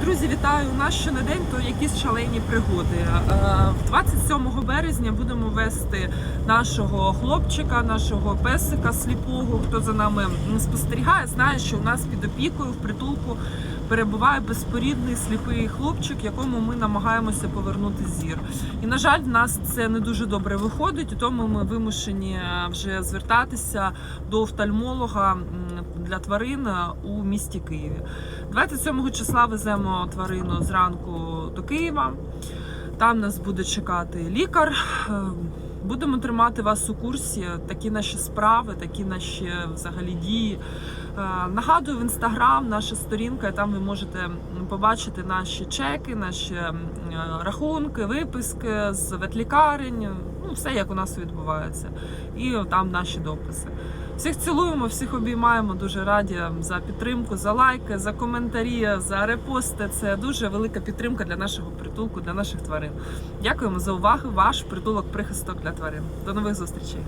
Друзі, вітаю! У нас щонедень то якісь шалені пригоди. Е, 27 березня будемо вести нашого хлопчика, нашого песика сліпого. Хто за нами спостерігає, знає, що у нас під опікою в притулку перебуває безпорідний сліпий хлопчик, якому ми намагаємося повернути зір. І на жаль, в нас це не дуже добре виходить, тому ми вимушені е, вже звертатися до офтальмолога для тварин е, у місті Києві. 27 числа веземо тварину зранку до Києва. Там нас буде чекати лікар. Е, Будемо тримати вас у курсі. Такі наші справи, такі наші взагалі дії. Е, Нагадую, в інстаграм наша сторінка, там ви можете побачити наші чеки, наші е, рахунки, виписки з ветлікарень. Ну, все як у нас відбувається. І там наші дописи. Всіх цілуємо, всіх обіймаємо. Дуже раді за підтримку, за лайки, за коментарі, за репости. Це дуже велика підтримка для нашого притулку, для наших тварин. Дякуємо за увагу. Ваш притулок прихисток для тварин. До нових зустрічей.